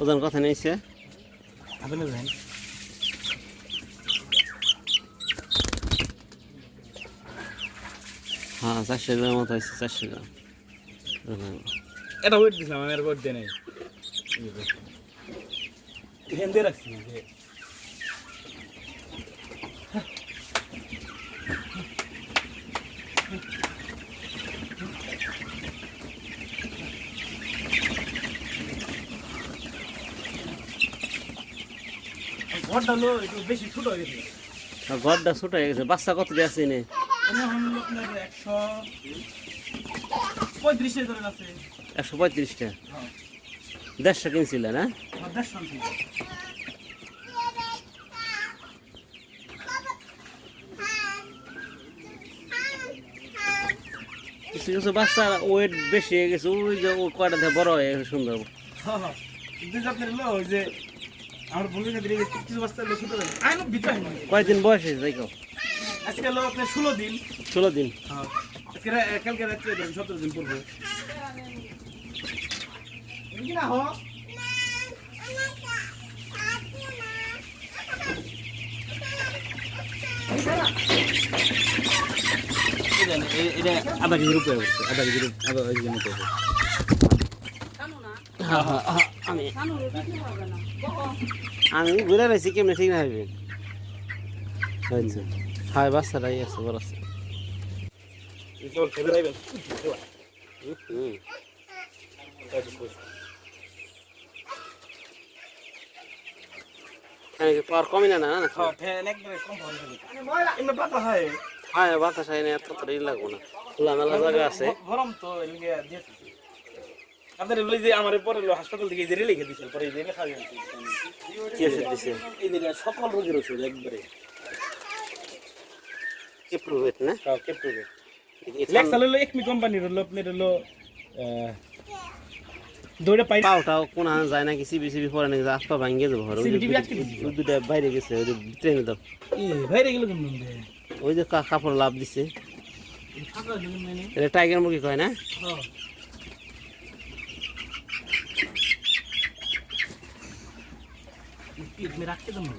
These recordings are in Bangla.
ওজন কথা নিয়েছে। আপনি হ্যাঁ চারশো গ্রাম মতো হয়েছে চারশো গ্রাম। এটা ওয়েট দিছিলাম আমি আর ওয়েট দিয়ে নাই। এখান দিয়ে রাখছি ঘরটা ছোট হয়ে গেছে। ঘরটা ছোট হয়ে গেছে বাচ্চা কত আছে নে একশো পঁয়ত্রিশটা? হ্যাঁ। দেড়শো কিনছিলে না? আমার কিছু কিছু বাচ্চার ওয়েট বেশি হয়ে গেছে ওই যে কয়টা বড় হয়ে গেছে সুন্দর। আমার বন্ধু সাথে কিছু বাচ্চা হলো ছোট হয়ে আইন ভিতরে কয়দিন বয়স হয়েছে দেখো। আজকে হলো আপনার ষোলো দিন। ষোলো দিন। হ্যাঁ। আজকে কালকে রাত্রে ধরেন সতেরো দিন পড়ব। এদিকে না হো। এটা আধা কেজির উপরে হচ্ছে আধা কেজির আধা কেজির মতো হ্যাঁ, হ্যাঁ, হ্যাঁ, আমি আমি ঘুরে রয়েছি কেমনি ঠিক না হবে হয়েছে। হ্যাঁ বাচ্চাটাই আছে বড় আছে। খেলে হ্যাঁ পাওয়ার কমই না না হ্যাঁ হয়। হ্যাঁ বাতাস হয় না এত তো লাগবো না। খোলামেলা জায়গা আছে। গরম তো দিয়ে আপনার বলি যে আমার পরে হাসপাতাল থেকে এই যে লিখে দিয়েছিল পরে এই যে লেখা দিয়েছে কি ওষুধ দিছে? এই যে সকল রোগের ওষুধ একবারে। কি প্রুভেট না? এই ঠান্ডা- লেক্সাল হলো একমি কোম্পানির হলো আপনার হলো দৌড়ে পাই পাওটাও কোন যায় না কি সিবি সিবি পরে নাকি আটটা ভাঙ্গে যাব ঘরে দুটা বাইরে গেছে ওই ট্রেনে দাও ভাইরে গেল কেমন ওই যে কা- কাপড় লাভ দিছে। এটা টাইগার মুরগি কয় না? হ্যাঁ। রাখতে দেবো।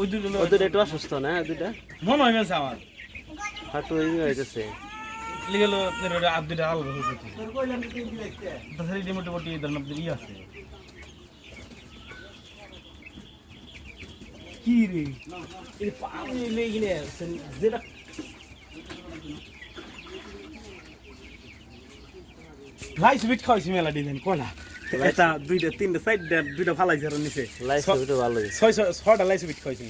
ওই দুটো ওই দুটা একটু অসুস্থ না দুটা? মনে হয় গেছে আমার। হাঁটু ই হইতেছে লিগেলো আপনার ওটা আপ দুটা আলাদা হয়ে যেত তাছাড়া এই মোটামুটি ধরেন আপনার ইয়ে আছে। কি রে? এই পানি লেগে যেটা রাইস বিট খাওয়াইছি মেলা দিলেন কলা। এটা দুইটা তিনটা চারটা দুইটা ফালাইছে আর নিচে ছ- ছবিটা ভালো ছয় ছয়টা লাইস বিট খাওয়াইছি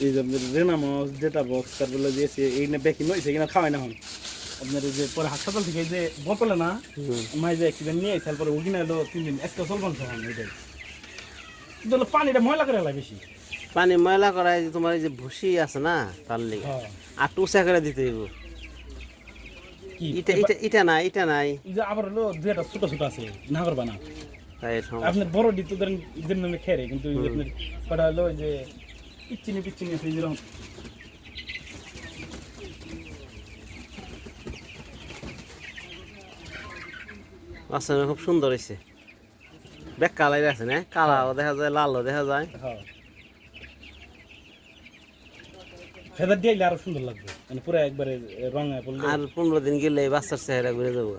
এই যে আপনার রেনামস ডেটা বক্স তারপরে যে এসে এই না ব্যাকিং হয়েছে কিনা খাওয়াই না হন আপনার যে পরে হাসপাতাল থেকে যে বোতলে না হুম। মাই যে অ্যাক্সিডেন্ট নিয়ে তারপরে ওগিনা এলো তিন দিন এসকে চলবান খাওয়ান এটাই। কিন্তু পানিটা ময়লা করে এলাই বেশি। পানি ময়লা করায় যে তোমার এই যে ভুসি আছে না তার লেগে। হ্যাঁ। আর টুসা করে দিতে হইব। কি? ইটা ইটা নাই ইটা নাই। এই যে আবার হলো দুইটা ছোট ছোট আছে না করবা না। তাই এর বড় ডিপ ধরেন যেমন আমি খেয়ে কিন্তু এই কটা হলো যে পিচ্ছিনি পিচ্ছিনি আছে যেরকম। বাচ্চা খুব সুন্দর হয়েছে ব্যাগ কালাই আছে না? কালাও দেখা যায় লালও দেখা যায়। হ্যাঁ। ফেদার দিয়ে আরও সুন্দর লাগবে। মানে পুরো একবারে রঙে পড়লে। আর পনেরো দিন গেলে বাচ্চার চেহারা ঘুরে যাব।